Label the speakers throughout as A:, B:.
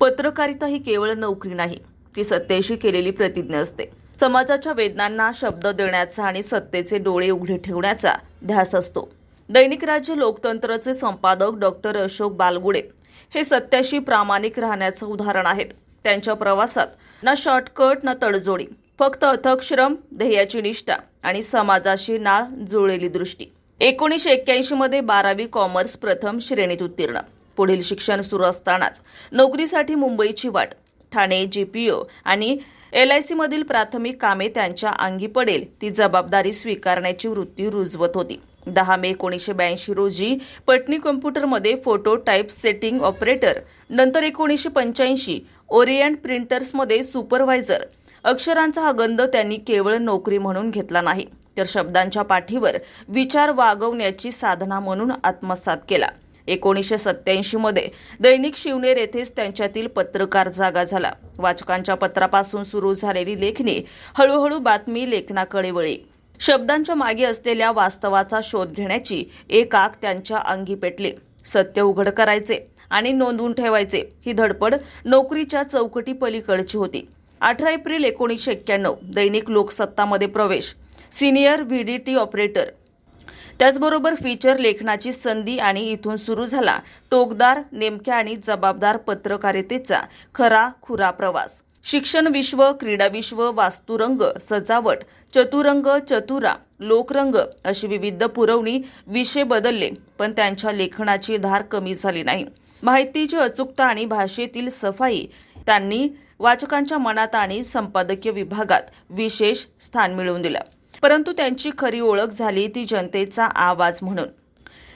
A: पत्रकारिता ही केवळ नोकरी नाही ती सत्तेशी केलेली प्रतिज्ञा असते. समाजाच्या वेदनांना शब्द देण्याचा आणि सत्तेचे डोळे उघडे ठेवण्याचा ध्यास असतो. दैनिक राज्य लोकतंत्रचे संपादक डॉक्टर अशोक बालगुडे हे सत्याशी प्रामाणिक राहण्याचं उदाहरण आहेत. त्यांच्या प्रवासात ना शॉर्टकट ना तडजोडी फक्त अथक श्रम ध्येयाची निष्ठा आणि समाजाशी नाळ जुळलेली दृष्टी. एकोणीसशे एक्क्याऐंशी मध्ये बारावी कॉमर्स प्रथम श्रेणीत उत्तीर्ण. पुढील शिक्षण सुरू असतानाच नोकरीसाठी मुंबईची वाट ठाणे जी पी ओ आणि एल आय सीमधील प्राथमिक कामे त्यांच्या अंगी पडेल. ती जबाबदारी स्वीकारण्याची वृत्ती रुजवत होती. दहा मे एकोणीसशे ब्याऐंशी रोजी पटनी कॉम्प्युटरमध्ये फोटो टाईप सेटिंग ऑपरेटर नंतर एकोणीसशे पंच्याऐंशी ओरिएंट प्रिंटर्समध्ये सुपरवायझर. अक्षरांचा हा गंध त्यांनी केवळ नोकरी म्हणून घेतला नाही तर शब्दांच्या पाठीवर विचार वागवण्याची साधना म्हणून आत्मसात केला. एकोणीसशे सत्त्याऐंशीमध्ये दैनिक शिवनेर येथेच त्यांच्यातील पत्रकार जागा झाला. वाचकांच्या पत्रापासून सुरू झालेली लेखणी हळूहळू बातमी लेखनाकडे वळी शब्दांच्या मागे असलेल्या वास्तवाचा शोध घेण्याची एक आग त्यांच्या अंगी पेटली. सत्य उघड करायचे आणि नोंदवून ठेवायचे ही धडपड नोकरीच्या चौकटी पलीकडची होती. अठरा एप्रिल एकोणीसशे एक्क्याण्णव दैनिक लोकसत्तामध्ये प्रवेश. सिनियर व्हीडीटी ऑपरेटर त्याचबरोबर फीचर लेखनाची संधी आणि इथून सुरू झाला टोकदार नेमक्या आणि जबाबदार पत्रकारितेचा खरा खुरा प्रवास. शिक्षण विश्व क्रीडा विश्व वास्तुरंग सजावट चतुरंग चतुरा लोकरंग अशी विविध पुरवणी विषय बदलले पण त्यांच्या लेखनाची धार कमी झाली नाही. माहितीची अचूकता आणि भाषेतील सफाई त्यांनी वाचकांच्या मनात आणि संपादकीय विभागात विशेष स्थान मिळवून दिलं. परंतु त्यांची खरी ओळख झाली ती जनतेचा आवाज म्हणून.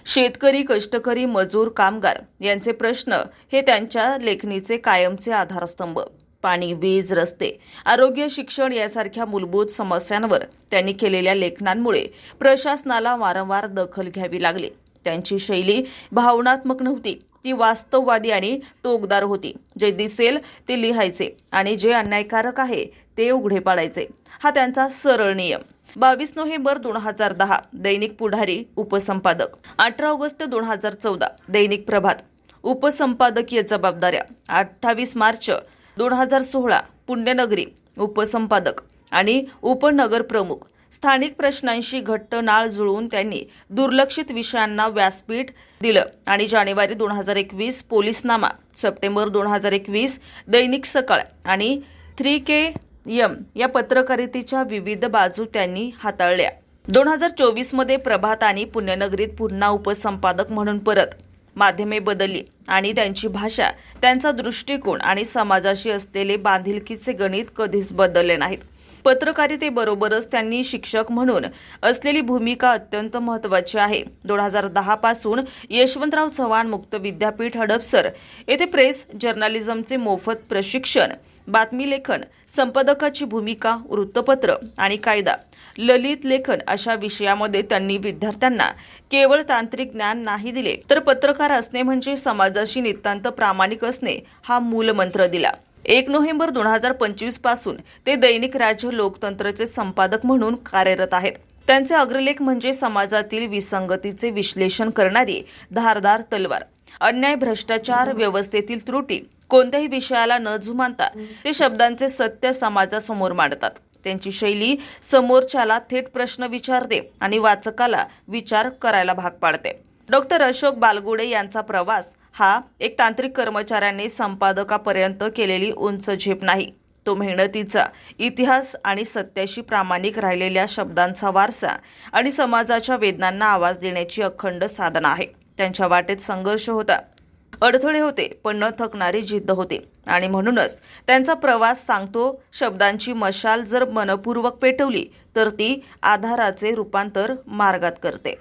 A: शेतकरी कष्टकरी मजूर कामगार यांचे प्रश्न हे त्यांच्या लेखणीचे कायमचे आधारस्तंभ. पाणी वीज रस्ते आरोग्य शिक्षण यासारख्या मूलभूत समस्यांवर त्यांनी केलेल्या लेखनांमुळे प्रशासनाला वारंवार दखल घ्यावी लागली. त्यांची शैली भावनात्मक नव्हती. ती वास्तववादी आणि टोकदार होती. जे दिसेल ते लिहायचे आणि जे अन्यायकारक आहे ते उघडे पाडायचे. हा त्यांचा सरळ नियम. बावीस नोव्हेंबर दोन हजार दहा दैनिक पुढारी उपसंपादक. अठरा ऑगस्ट दोन हजार चौदा दैनिक प्रभात. उपसंपादकीय जबाबदाऱ्या. अठ्ठावीस मार्च दोन हजार सोळा पुण्यनगरी उपसंपादक आणि उपनगर प्रमुख. स्थानिक प्रश्नांशी घट्ट नाळ जुळवून त्यांनी दुर्लक्षित विषयांना व्यासपीठ दिलं. आणि जानेवारी दोन हजार एकवीस पोलीसनामा सप्टेंबर दोन हजार एकवीस दैनिक सकाळ आणि थ्री के यम या पत्रकारितेच्या विविध बाजू त्यांनी हाताळल्या. दोन हजार चोवीसमध्ये प्रभात आणि पुण्यनगरीत पुन्हा उपसंपादक म्हणून परत माध्यमे बदलली आणि त्यांची भाषा त्यांचा दृष्टिकोन आणि समाजाशी असलेले बांधिलकीचे गणित कधीच बदलले नाहीत. पत्रकारितेबरोबरच त्यांनी शिक्षक म्हणून असलेली भूमिका अत्यंत महत्त्वाची आहे. दोन हजार दहा पासून यशवंतराव चव्हाण मुक्त विद्यापीठ हडपसर येथे प्रेस जर्नालिझमचे मोफत प्रशिक्षण बातमी लेखन संपादकाची भूमिका वृत्तपत्र आणि कायदा ललित लेखन अशा विषयामध्ये त्यांनी विद्यार्थ्यांना केवळ तांत्रिक ज्ञान नाही दिले तर पत्रकार असणे म्हणजे समाजाशी नितांत प्रामाणिक असणे हा मूलमंत्र दिला. एक नोव्हेंबर दोन हजार पंचवीसपासून ते दैनिक राज्य लोकतंत्रचे संपादक म्हणून कार्यरत आहेत. त्यांचे अग्रलेख म्हणजे समाजातील विसंगतीचे विश्लेषण करणारी धारदार तलवार. अन्याय भ्रष्टाचार व्यवस्थेतील त्रुटी कोणत्याही विषयाला न जुमानता ते शब्दांचे सत्य समाजासमोर मांडतात. त्यांची शैली समोरच्याला थेट प्रश्न विचारते आणि वाचकाला विचार करायला भाग पाडते. डॉक्टर अशोक बालगुडे यांचा प्रवास हा एक तांत्रिक कर्मचाऱ्यांनी संपादकापर्यंत केलेली उंच झेप नाही. तो मेहनतीचा इतिहास आणि सत्याशी प्रामाणिक राहिलेल्या शब्दांचा वारसा आणि समाजाच्या वेदनांना आवाज देण्याची अखंड साधना आहे. त्यांच्या वाटेत संघर्ष होता. अडथळे होते पण न थकणारी जिद्द होते. आणि म्हणूनच त्यांचा प्रवास सांगतो शब्दांची मशाल जर मनपूर्वक पेटवली तर ती आधाराचे रूपांतर मार्गात करते.